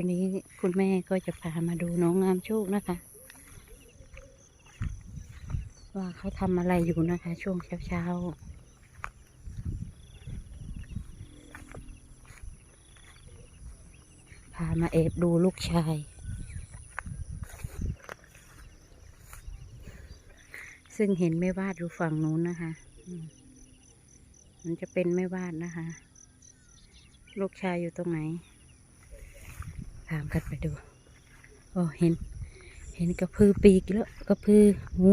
วันนี้คุณแม่ก็จะพามาดูน้องงามโชคนะคะ ว่าเขาทำอะไรอยู่นะคะ ช่วงเช้าๆพามาเอบดูลูกชาย ซึ่งเห็นแม่วาดอยู่ฝั่งนู้นนะคะมมันจะเป็นแม่วาดนะคะ ลูกชายอยู่ตรงไหน ตามกันไปดูโอ้เห็น เห็นกระพือปีกแล้วกระพือหู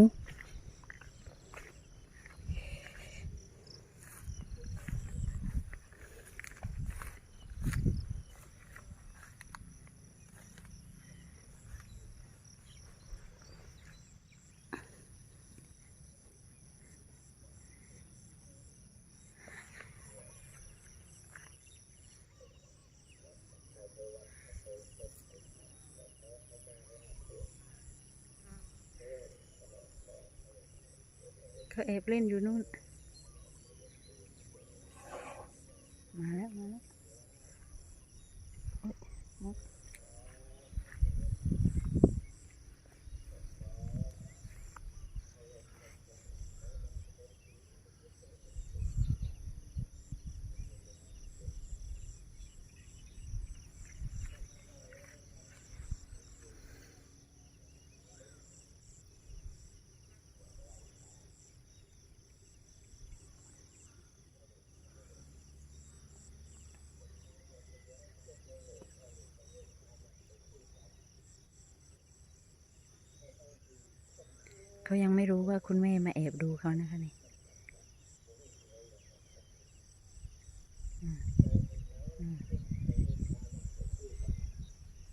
เขาแอบเล่นอยู่นู่น มาแล้ว มาแล้ว เขายังไม่รู้ว่าคุณแม่มาแอบดูเขานะคะนี่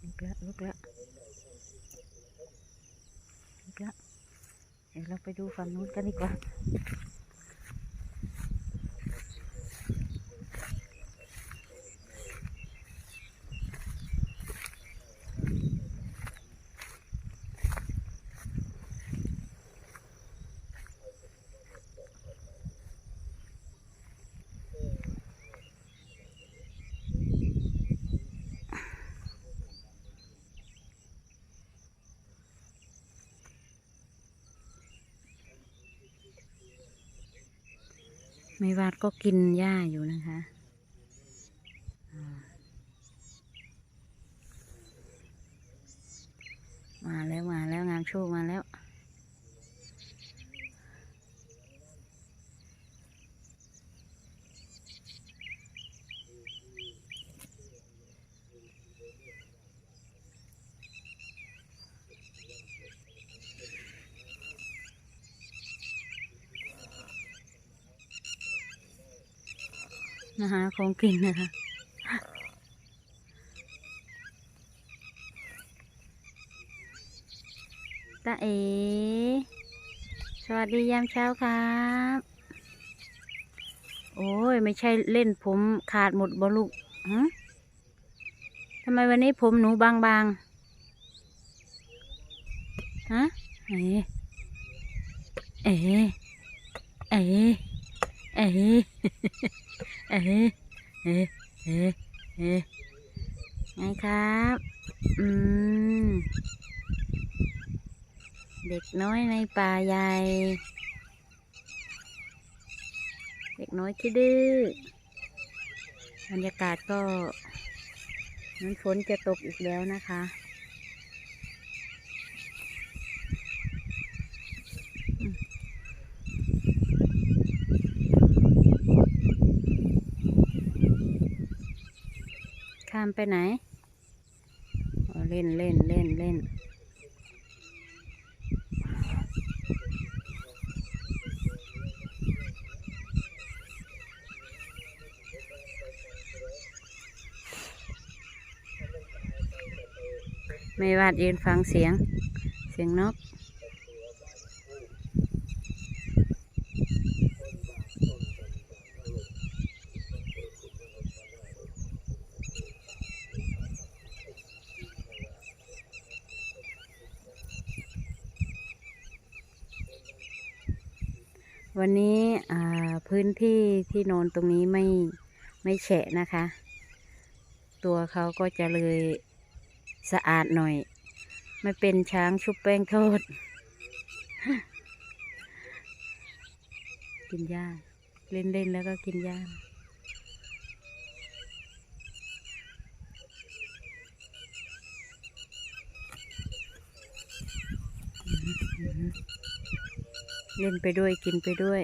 ลุกละลุกละลุกละเดี๋ยวเราไปดูฝั่งนู้นกันดีกว่า ไม่วาดก็กินหญ้าอยู่นะคะมาแล้วมาแล้วงามโชคมาแล้ว นะคะของกินนะคะตาเอ สวัสดียามเช้าครับ โอ้ย ไม่ใช่เล่นผมขาดหมดบอลูกฮะทำไมวันนี้ผมหนูบางๆ ฮะ เอ๋ เอ๋ เอ๋ เอ๋เอเอ๊ะเอ๊ะเอ๊ะไงครับ อืม เด็กน้อยในป่าใหญ่ เด็กน้อยที่ดื้อบรรยากาศก็เหมันฝนจะตกอีกแล้วนะคะ ไปไหน เล่นเล่นเล่นเล่นไม่วาดยืนฟังเสียง เสียงนก วันนี้พื้นที่ที่นอนตรงนี้ไม่ไม่แฉะนะคะ ตัวเขาก็จะเลยสะอาดหน่อย ไม่เป็นช้างชุบแป้งโทษ กินหญ้าเล่นๆแล้วก็กินหญ้าอืมอืม เล่นไปด้วยกินไปด้วย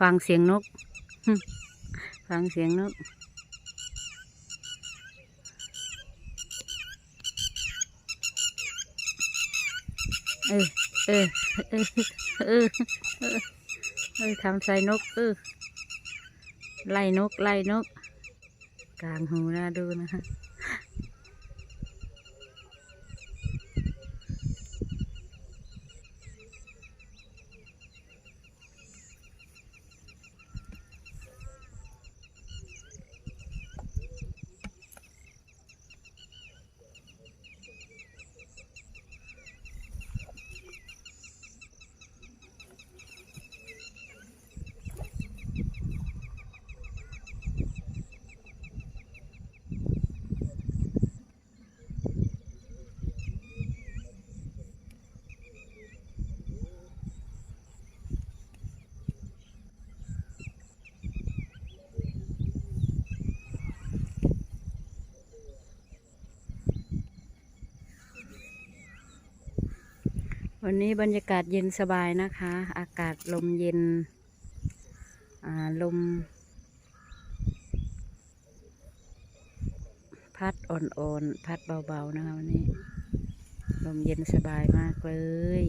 ฟังเสียงนก ฟังเสียงนกเออเออเออเออ เออทำใส่นกเออไล่นกไล่นก กลางหูน่าดูนะคะ วันนี้บรรยากาศเย็นสบายนะคะ อากาศลมเย็นลม พัดอ่อนๆ พัดเบาๆนะคะวันนี้ ลมเย็นสบายมากเลย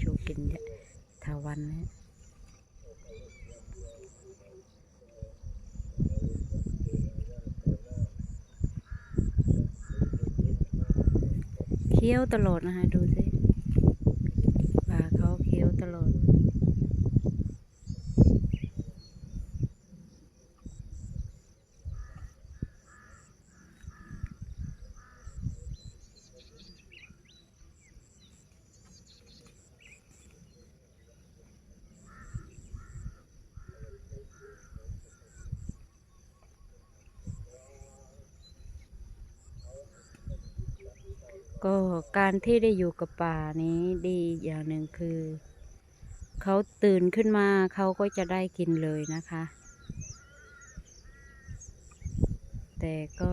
ชูกินทาวันเนี่ยเคี้ยวตลอดนะคะดูสิปลาเขาเคี้ยว ตลอด ก็การที่ได้อยู่กับป่านี้ดีอย่างหนึ่งคือ เขาตื่นขึ้นมาเขาก็จะได้กินเลยนะคะ แต่ก็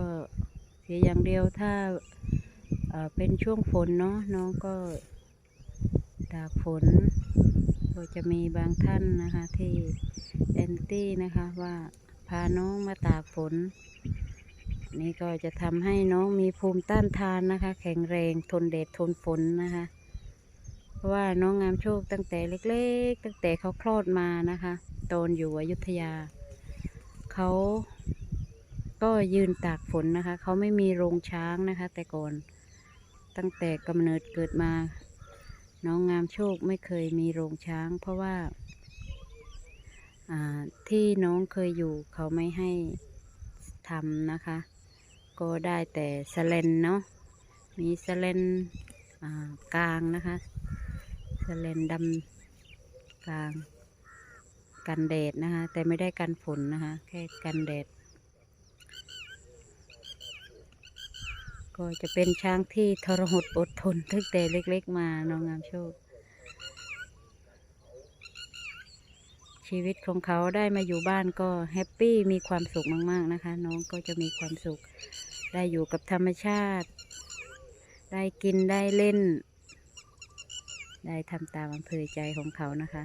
เสียอย่างเดียวถ้าเอ่อเป็นช่วงฝนเนาะน้องก็ตากฝนก็จะมีบางท่านนะคะที่แอนตี้นะคะว่าพาน้องมาตากฝน นี่ก็จะทำให้น้องมีภูมิต้านทานนะคะ แข็งแรงทนแดดทนฝนนะคะ เพราะว่าน้องงามโชคตั้งแต่เล็ก ๆ ตั้งแต่เขาคลอดมานะคะตอนอยู่อยุธยา เขาก็ยืนตากฝนนะคะ เขาไม่มีโรงช้างนะคะ แต่ก่อนตั้งแต่กำเนิดเกิดมา น้องงามโชคไม่เคยมีโรงช้าง เพราะว่าที่น้องเคยอยู่เขาไม่ให้ทำนะคะ ก็ได้แต่สเลนเนาะมีสเลนกลางนะคะ สเลนดำกลาง กันแดดนะคะ แต่ไม่ได้กันฝนนะคะ แค่กันแดด ก็จะเป็นช้างที่ทรหดอดทนตั้งแต่เล็กๆมาน้องงามโชค ชีวิตของเขาได้มาอยู่บ้านก็แฮปปี้มีความสุขมาก ๆนะคะ น้องก็จะมีความสุข ได้อยู่กับธรรมชาติ ได้กินได้เล่น ได้ทำตามอำเภอใจของเขานะคะ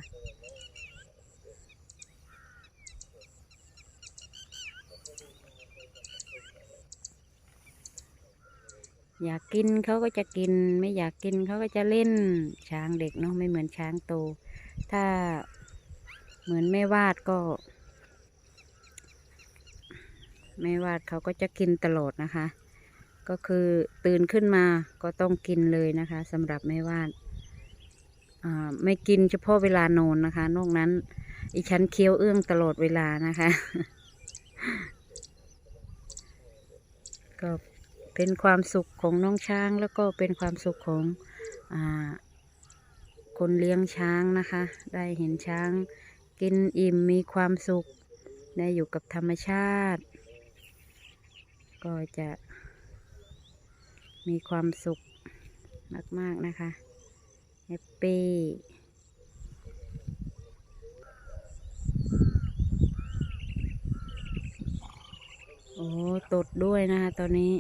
อยากกินเขาก็จะกิน ไม่อยากกินเขาก็จะเล่นช้างเด็กเนาะไม่เหมือนช้างโต ถ้าเหมือนแม่วาดก็แม่วาดเขาก็จะกินตลอดนะคะ ก็คือตื่นขึ้นมาก็ต้องกินเลยนะคะสำหรับแม่วาด ไม่กินเฉพาะเวลานอนนะคะ นอกนั้น อีฉันเคี้ยวเอื้องตลอดเวลานะคะ ก็เป็นความสุขของน้องช้างแล้วก็เป็นความสุขของอคนเลี้ยงช้างนะคะ ได้เห็นช้างกินอิ่มมีความสุข ได้อยู่กับธรรมชาติ ก็จะมีความสุขมาก ๆ นะคะ แฮปปี้โอ้ตดด้วยนะคะตอนนี้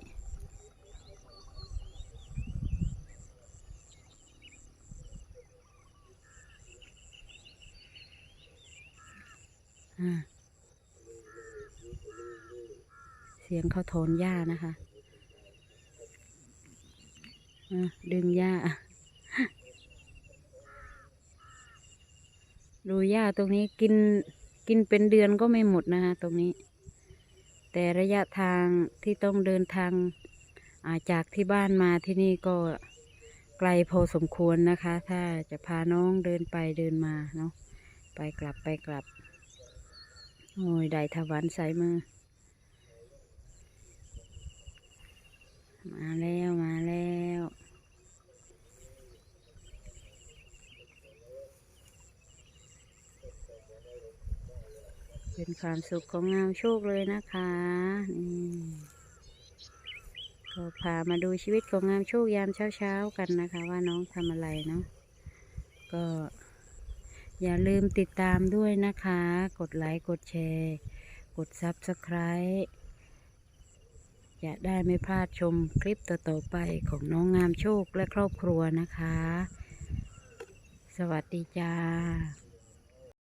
เสียงเขาโทนหญ้านะคะะดึงหญ้า ดูหญ้าตรงนี้กินกินเป็นเดือนก็ไม่หมดนะคะตรงนี้ แต่ระยะทางที่ต้องเดินทางาจากที่บ้านมาที่นี่ก็ไกลพอสมควรนะคะ ถ้าจะพาน้องเดินไปเดินมาเนาะไปกลับไปกลับ โอ้ยได้ถวันใส่มือ มาแล้วมาแล้ว เป็นความสุขของงามโชคเลยนะคะนี่ก็พามาดูชีวิตของงามโชคยามเช้าๆกันนะคะ ว่าน้องทำอะไรเนาะก็อย่าลืมติดตามด้วยนะคะ กดไลค์ กดแชร์ กด Subscribe จะได้ไม่พลาดชมคลิปต่อๆไปของน้องงามโชคและครอบครัวนะคะ สวัสดีจ้า